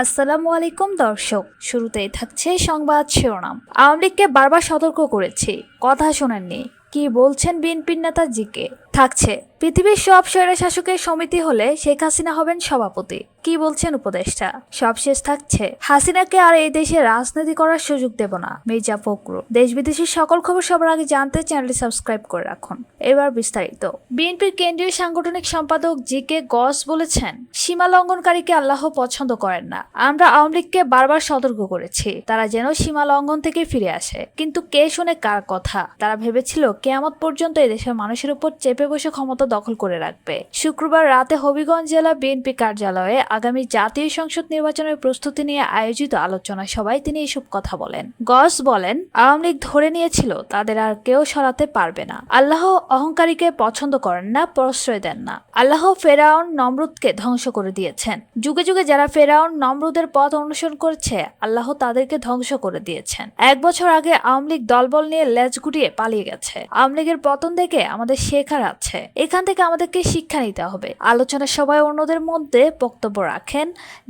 আসসালামু আলাইকুম, দর্শক। শুরুতেই থাকছে সংবাদ শিরোনাম। আওয়ামী লীগকে বারবার সতর্ক করেছি। কথা শোনেননি। কি বলছেন বিএনপির নেতা জিকে থাকছে, পৃথিবীর সব স্বৈরা শাসকের সমিতি হলে শেখ হাসিনা হবেন সভাপতি। কি বলছেন উপদেষ্টা? সবশেষ থাকছে। হাসিনাকে আর এই দেশে রাজনীতি করার সুযোগ দেব না, মির্জা ফখরু দেশ বিদেশের সকল খবর সবার আগে জানতে চ্যানেলটি সাবস্ক্রাইব করে রাখুন। এবার বিস্তারিত। বিএনপির কেন্দ্রীয় সাংগঠনিক সম্পাদক জি কে গস বলেছেন, সীমা লঙ্ঘনকারীকে আল্লাহ পছন্দ করেন না। আমরা আওয়ামী লীগকে বারবার সতর্ক করেছি, তারা যেন সীমা লঙ্ঘন থেকে ফিরে আসে। কিন্তু কে শুনে কার কথা? তারা ভেবেছিল কেয়ামত পর্যন্ত এদেশের মানুষের উপর চেপে বসে ক্ষমতা দখল করে রাখবে। শুক্রবার রাতে হবিগঞ্জ জেলা বিএনপি কার্যালয়ে আগামী জাতীয় সংসদ নির্বাচনের প্রস্তুতি নিয়ে আয়োজিত আলোচনা সভায় তিনি এসব কথা বলেন। গস বলেন, আওয়ামী লীগ ধরে নিয়েছিল, তাদের আর কেউ সরাতে পারবে না। আল্লাহ অহংকারীকে পছন্দ করেন না, প্রশ্রয় দেন না। আল্লাহ ফেরাউন নমরুদকে ধ্বংস করে দিয়েছেন। যুগে যুগে যারা ফেরাউন নমরুদের পথ অনুসরণ করেছে, আল্লাহ তাদেরকে ধ্বংস করে দিয়েছেন। এক বছর আগে আওয়ামী লীগ দলবল নিয়ে লেজ গুটিয়ে পালিয়ে গেছে। আওয়ামী লীগের পতন দেখে আমাদের শেখার আছে। এখান থেকে আমাদেরকে শিক্ষা নিতে হবে। আলোচনা সভায় অন্যদের মধ্যে বক্তব্য রাখেন।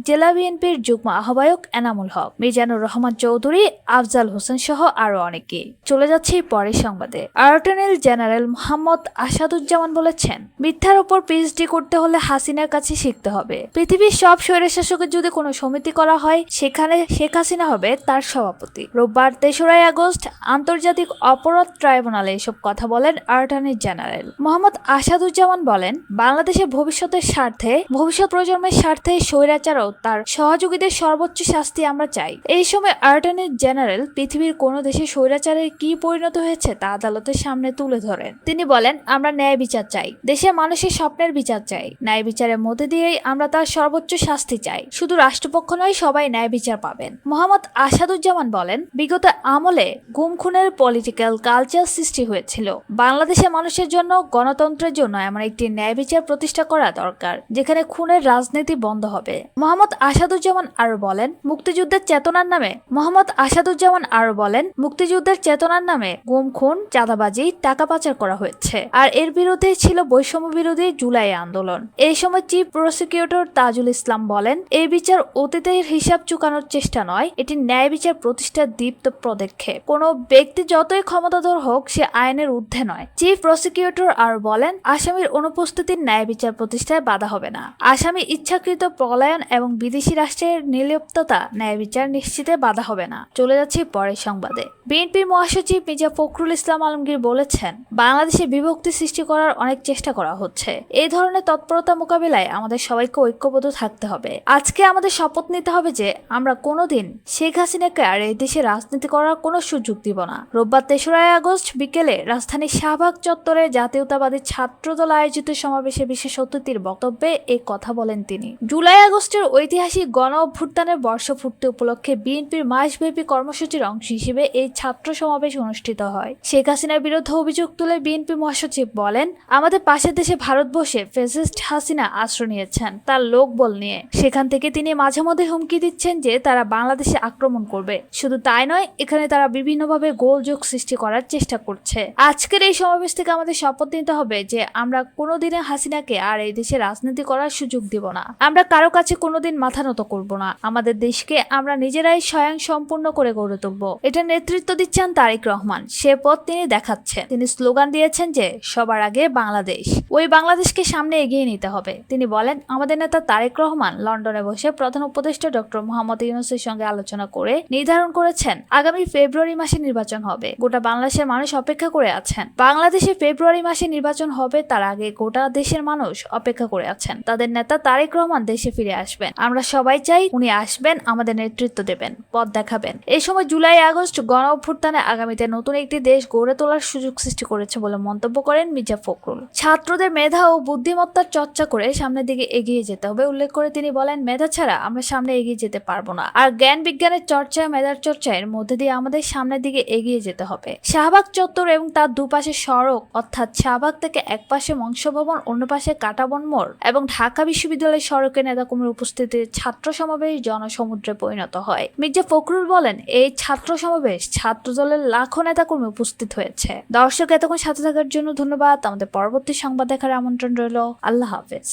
জেলা বিএনপির যুগ্ম আহ্বায়ক এনামুল হক, মিজানুর রহমান চৌধুরী, আফজাল হোসেন সহ আরও অনেকে। চলে যাচ্ছে পরের সংবাদে। অ্যাটর্নি জেনারেল মোহাম্মদ আসাদুজ্জামান বলেছেন, মিথ্যার উপর পিএইচডি করতে হলে হাসিনার কাছে শিখতে হবে। পৃথিবীর সব স্বৈরশাসকের যদি কোনো সমিতি করা হয়, সেখানে শেখ হাসিনা হবে তার সভাপতি। রোববার তেসরাই আগস্ট আন্তর্জাতিক অপরাধ ট্রাইব্যুনালে এসব কথা বলেন অ্যাটর্নি জেনারেল। মোহাম্মদ আসাদুজ্জামান বলেন, বাংলাদেশের ভবিষ্যতের স্বার্থে, ভবিষ্যৎ প্রজন্মের স্বার্থে স্বৈরাচার ও তার সহযোগীদের সর্বোচ্চ শাস্তি আমরা চাই। এই সময় অ্যাটর্নি জেনারেল পৃথিবীর কোন দেশে স্বৈরাচারের কি পরিণত হয়েছে তা আদালতের সামনে তুলে ধরেন। তিনি বলেন, আমরা ন্যায় বিচার চাই। দেশে মানুষের স্বপ্নের বিচার চাই। ন্যায় বিচারের মধ্যে দিয়েই আমরা তার সর্বোচ্চ শাস্তি চাই। শুধু রাষ্ট্রপক্ষ নয়, সবাই ন্যায় বিচার পাবেন। মোহাম্মদ আসাদুজ্জামান বলেন, বিগত আমলে গুম খুনের পলিটিক্যাল কালচার সৃষ্টি হয়েছিল। বাংলাদেশের মানুষের জন্য গণতন্ত্রের জন্য এমন একটি ন্যায় বিচার প্রতিষ্ঠা করা দরকার, যেখানে খুনের রাজনীতি বন্ধ হবে। মোহাম্মদ আসাদুজ্জামান আরও বলেন, মুক্তিযুদ্ধের চেতনার নামে, মোহাম্মদ আসাদুজ্জামান আরও বলেন, মুক্তিযুদ্ধের চেতনার নামে গুম, খুন, চাঁদাবাজি, টাকা পাচার করা হয়েছে। আর এর বিরুদ্ধে ছিল বৈষম্য বিরোধী জুলাই আন্দোলন। এই সময় চিফ প্রসিকিউটর তাজুল ইসলাম বলেন, এই বিচার অতীতের হিসাব চুকানোর চেষ্টা নয়, এটি ন্যায় বিচার প্রতিষ্ঠার দীপ্ত পদক্ষেপ। কোনো ব্যক্তি যতই ক্ষমতাধর হোক, সে আইনের ঊর্ধ্বে নয়। চিফ প্রসিকিউটর আর বলেন, আসামির অনুপস্থিতির ন্যায় বিচার প্রতিষ্ঠায় বাধা হবে না। আসামি ইচ্ছাকৃত পলায়ন এবং বিদেশি রাষ্ট্রের নির্লিপ্ততা ন্যায় বিচার নিশ্চিতে বাধা হবে না। চলে যাচ্ছি পরের সংবাদে। বিএনপির মহাসচিব মির্জা ফখরুল ইসলাম আলমগীর বলেছেন, বাংলাদেশে বিভক্তি সৃষ্টি করার অনেক চেষ্টা করা হচ্ছে। এই ধরনের তৎপরতা মোকাবিলায় আমাদের সবাইকে ঐক্যবদ্ধ থাকতে হবে। আজকে আমাদের শপথ নিতে হবে যে, আমরা কোনোদিন শেখ হাসিনাকে আর এই দেশে রাজনীতি করার কোনো সুযোগ দিব না। রোববার তেসরাই আগস্ট বিকেলে রাজধানীর শাহবাগ চত্বরে জাতীয়তাবাদী ছাত্রদল আয়োজিত সমাবেশে বিশেষ অতিথির বক্তব্যে এই কথা বলেন তিনি। জুলাই আগস্টের ঐতিহাসিক গণ অভ্যুত্থানের বর্ষপূর্তি উপলক্ষে বিএনপির মাসব্যাপী কর্মসূচির অংশ হিসেবে এই ছাত্র সমাবেশ অনুষ্ঠিত হয়। শেখ হাসিনার বিরুদ্ধে অভিযোগ তুলে বিএনপি মহাসচিব বলেন, আমাদের পাশের দেশে ভারতবর্ষে ফেসিস্ট হাসিনা আশ্রয় নিয়েছেন তার লোকবল নিয়ে। সেখান থেকে তিনি মাঝে মধ্যে হুমকি দিচ্ছেন যে তারা বাংলাদেশে আক্রমণ করবে। শুধু তাই নয়, এখানে তারা বিভিন্নভাবে গোলযোগ সৃষ্টি করার চেষ্টা করছে। আজকের এই সমাবেশ থেকে আমাদের শপথ নিতে হবে যে আমরা কোনোদিনে হাসিনাকে আর এই দেশে রাজনীতি করার সুযোগ দিব না। আমরা কারও কাছে কোনোদিন মাথা নত করব না। আমাদের দেশকে আমরা নিজেরাই স্বয়ং সম্পূর্ণ করে গড়ে তুলব। এটা নেতৃত্ব দিচ্ছেন তারেক রহমান। সে পথ তিনি দেখাচ্ছেন। তিনি স্লোগান দিয়েছেন যে, সবার আগে বাংলাদেশ। ওই বাংলাদেশকে সামনে এগিয়ে নিতে হবে। তিনি বলেন, আমাদের নেতা তারেক রহমান লন্ডনে বসে প্রধান উপদেষ্টা ডক্টর মোহাম্মদ ইউনুসের সঙ্গে আলোচনা করে নির্ধারণ করেছেন, আগামী ফেব্রুয়ারি মাসে নির্বাচন হবে। গোটা বাংলাদেশের মানুষ অপেক্ষা করে আছেন। বাংলাদেশে ফেব্রুয়ারি মাসে নির্বাচন হবে, তার আগে গোটা দেশের মানুষ অপেক্ষা করে আছেন। তাদের নেতা তারেক রহমান দেশে ফিরে আসবেন। আমরা সবাই চাই উনি আসবেন, আমাদের নেতৃত্ব দেবেন, পথ দেখাবেন। এই সময় জুলাই, আগস্ট গণ অভ্যুত্থানে আগামীতে নতুন একটি দেশ গড়ে তোলার সুযোগ সৃষ্টি করেছে বলে মন্তব্য করেন মির্জা ফখরুল। ছাত্রদের মেধা ও বুদ্ধিমত্তার চর্চা করে সামনের দিকে এগিয়ে যেতে হবে, উল্লেখ করে তিনি বলেন, মেধা ছাড়া আমরা সামনে এগিয়ে যেতে পারব না। আর জ্ঞান বিজ্ঞানের চর্চা মেধার চর্চা এর মধ্যে দিয়ে আমাদের সামনের দিকে এগিয়ে যেতে হবে। শাহবাগ চত্বর এবং তার দুপাশে সড়ক, অর্থাৎ শাহবাগ থেকে এক পাশে মংস ভবন অন্য পাশে কাটাবন মোড় এবং ঢাকা বিশ্ববিদ্যালয়ের সড়কে নেতাকর্মীর উপস্থিতি ছাত্র সমাবেশ জনসমুদ্রে পরিণত হয়। মির্জা ফখরুল বলেন, এই ছাত্র সমাবেশ ছাত্র দলের লাখো নেতাকর্মী উপস্থিত হয়েছে। দর্শক, এতক্ষণ সাথে থাকার জন্য ধন্যবাদ। আমাদের পরবর্তী সংবাদ দেখার আমন্ত্রণ রইল। আল্লাহ হাফেজ।